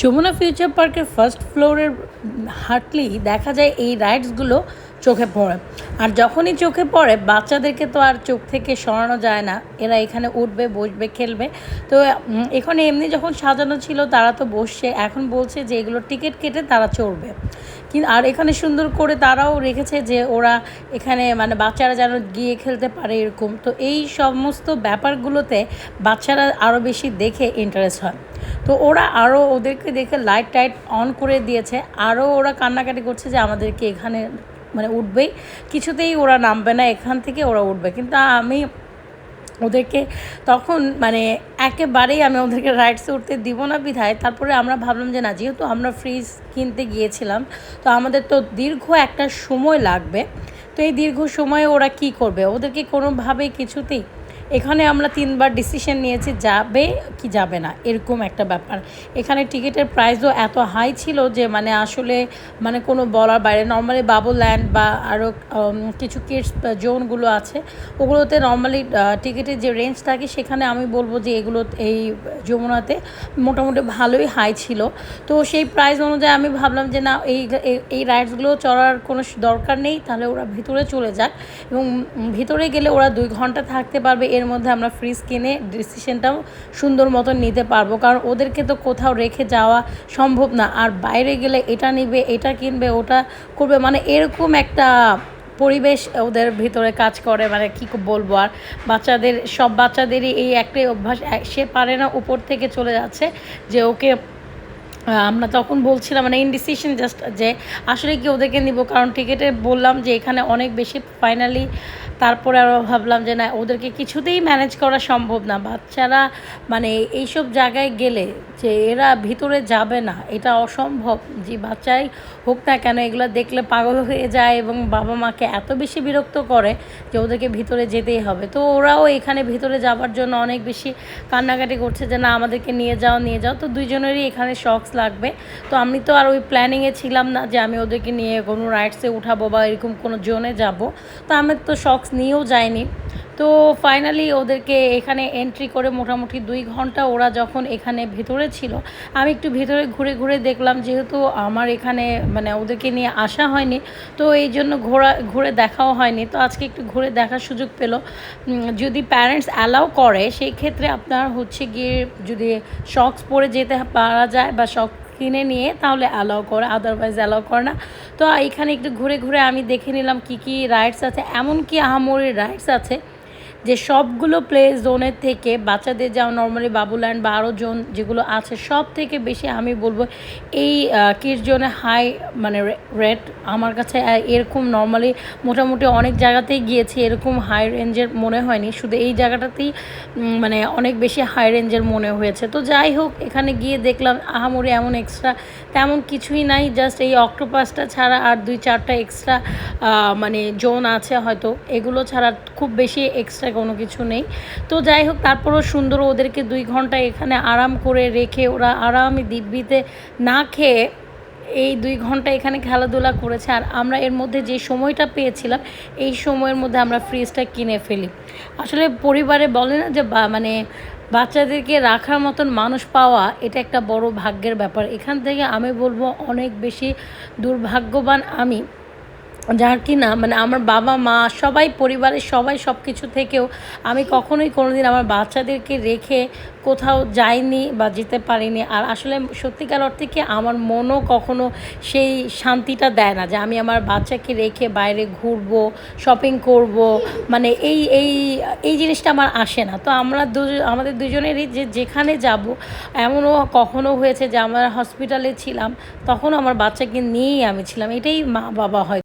Jamuna future পার্কের first ফ্লোরের হাঁটলেই দেখা যায় এই রাইডসগুলো চোখে পড়ে। আর যখনই চোখে পড়ে, বাচ্চাদেরকে তো আর চোখ থেকে সরানো যায় না। এরা এখানে উঠবে, বসবে, খেলবে। তো এখানে এমনি যখন সাজানো ছিল, তারা তো বসছে। এখন বলছে যে, এগুলো টিকিট কেটে তারা চড়বে। কিন্তু আর এখানে সুন্দর করে তারাও রেখেছে যে, ওরা এখানে মানে বাচ্চারা যেন গিয়ে খেলতে পারে এরকম। তো এই সমস্ত ব্যাপারগুলোতে বাচ্চারা আরও বেশি দেখে ইন্টারেস্ট হয়। তো ওরা আরও ওদেরকে দেখে লাইট টাইট অন করে দিয়েছে। আরও ওরা কান্নাকাটি করছে যে, আমাদেরকে এখানে মানে উঠবেই। কিছুতেই ওরা নামবে না, এখান থেকে ওরা উঠবে। কিন্তু আমি ওদেরকে তখন মানে একেবারেই আমি ওদেরকে রাইডসে উঠতে দিব না বিধায়, তারপরে আমরা ভাবলাম যে না, যেহেতু আমরা ফ্রিজ কিনতে গিয়েছিলাম, তো আমাদের তো দীর্ঘ একটা সময় লাগবে। তো এই দীর্ঘ সময়ে ওরা কি করবে? ওদেরকে কোনোভাবেই কিছুতেই এখানে আমরা তিনবার ডিসিশন নিয়েছি, যাবে কি যাবে না, এরকম একটা ব্যাপার। এখানে টিকিটের প্রাইসও এত হাই ছিল যে মানে আসলে মানে কোনো বলার বাইরে নর্মালি বাবল ল্যান্ড বা আরও কিছু কিডস জোনগুলো আছে, ওগুলোতে নর্মালি টিকিটের যে রেঞ্জ থাকে সেখানে আমি বলব যে এগুলো, এই যমুনাতে মোটামুটি ভালোই হাই ছিল। তো সেই প্রাইস অনুযায়ী আমি ভাবলাম যে না, এই- এই রাইডসগুলো চড়ার কোনো দরকার নেই, তাহলে ওরা ভিতরে চলে যাক এবং ভিতরে গেলে ওরা দুই ঘণ্টা থাকতে পারবে, এর মধ্যে আমরা ফ্রিজ কিনে ডিসিশনটাও সুন্দর মতন নিতে পারব। কারণ ওদেরকে তো কোথাও রেখে যাওয়া সম্ভব না। আর বাইরে গেলে এটা নিবে, এটা কিনবে, ওটা করবে মানে এরকম একটা পরিবেশ ওদের ভিতরে কাজ করে মানে কি বলব আর? বাচ্চাদের, সব বাচ্চাদেরই এই একটাই অভ্যাস। সে পারে না উপর থেকে চলে যাচ্ছে যে ওকে আমরা তখন বলছিলাম মানে ইনডিসিশন জাস্ট যে আসলে কি ওদেরকে নিব? কারণ টিকিটে বললাম যে এখানে অনেক বেশি ফাইনালি তারপরে আরও ভাবলাম যে না, ওদেরকে কিছুতেই ম্যানেজ করা সম্ভব না। বাচ্চারা মানে এইসব জায়গায় গেলে যে এরা ভিতরে যাবে না, এটা অসম্ভব। যে বাচ্চাই হোক না কেন, এগুলো দেখলে পাগল হয়ে যায় এবং বাবা মাকে এত বেশি বিরক্ত করে যে ওদেরকে ভিতরে যেতেই হবে। তো ওরাও এখানে ভিতরে যাবার জন্য অনেক বেশি কান্নাকাটি করছে যে না, আমাদেরকে নিয়ে যাও নিয়ে যাও। তো দুইজনেরই এখানে শখস লাগবে। তো আমি তো আর ওই প্ল্যানিংয়ে ছিলাম না যে আমি ওদেরকে নিয়ে কোনো রাইডসে উঠাবো বা এরকম কোনো জোনে যাব। তো আমি তো শখস নিয়েও যায়নি। তো ফাইনালি ওদেরকে এখানে এন্ট্রি করে মোটামুটি দুই ঘণ্টা ওরা যখন এখানে ভেতরে ছিল, আমি একটু ভেতরে ঘুরে ঘুরে দেখলাম যেহেতু আমার এখানে মানে ওদেরকে নিয়ে আসা হয়নি, তো এই জন্য ঘোরা, ঘুরে দেখাও হয়নি। তো আজকে একটু ঘুরে দেখার সুযোগ পেল। যদি প্যারেন্টস অ্যালাউ করে, সেই ক্ষেত্রে আপনার হচ্ছে গিয়ে যদি শক্স পরে যেতে পারা যায় বা শখ কিনে নিয়ে তাহলে অ্যালাউ করে আদারওয়াইজ অ্যালাউ করে না। তো এখানে একটু ঘুরে ঘুরে আমি দেখে নিলাম কি কি রাইডস আছে। এমন কি আহামরি রাইডস আছে। যে সবগুলো প্লে জোনের থেকে বাচ্চাদের যা নর্মালি বাবুল্যান্ড বা আরও জোন যেগুলো আছে, সব থেকে বেশি আমি বলব এই কিড জোনে হাই মানে রেট আমার কাছে এরকম নর্মালি মোটামুটি অনেক জায়গাতেই গিয়েছি, এরকম হাই রেঞ্জের মনে হয়নি। শুধু এই জায়গাটাতেই মানে অনেক বেশি হাই রেঞ্জের মনে হয়েছে। তো যাই হোক, এখানে গিয়ে দেখলাম, আহামরি এমন এক্সট্রা তেমন কিছুই নাই জাস্ট এই অক্টোপাসটা ছাড়া আর দুই চারটা এক্সট্রা মানে জোন আছে হয়তো। এগুলো ছাড়া খুব বেশি এক্সট্রা কোনো কিছু নেই। তো যাই হোক, তারপরও সুন্দর ওদেরকে দুই ঘণ্টা এখানে আরাম করে রেখে ওরা আরামে দিব্যিতে না খেয়ে এই দুই ঘণ্টা এখানে খেলাধুলা করেছে। আর আমরা এর মধ্যে যে সময়টা পেয়েছিলাম, এই সময়ের মধ্যে আমরা ফ্রিজটা কিনে ফেলি। আসলে পরিবারে বলে না যে মানে বাচ্চাদেরকে রাখার মতন মানুষ পাওয়া এটা একটা বড় ভাগ্যের ব্যাপার। এখান থেকে আমি বলব অনেক বেশি দুর্ভাগ্যবান আমি। যার কি না মানে আমার বাবা, মা, সবাই, পরিবারের সবাই সব কিছু থেকেও আমি কখনোই কোনোদিন আমার বাচ্চাদেরকে রেখে কোথাও যাইনি বা যেতে পারিনি। আর আসলে সত্যিকার অর্থে কি আমার মনও কখনো সেই শান্তিটা দেয় না যে আমি আমার বাচ্চাকে রেখে বাইরে ঘুরবো শপিং করব মানে এই এই এই জিনিসটা আমার আসে না। তো আমরা দুজন আমাদের দুজনেরই যে যেখানে যাব, এমনও কখনো হয়েছে যে আমরা হসপিটালে ছিলাম, তখন আমার বাচ্চাকে নিয়েই আমি ছিলাম। এটাই মা বাবা হয়।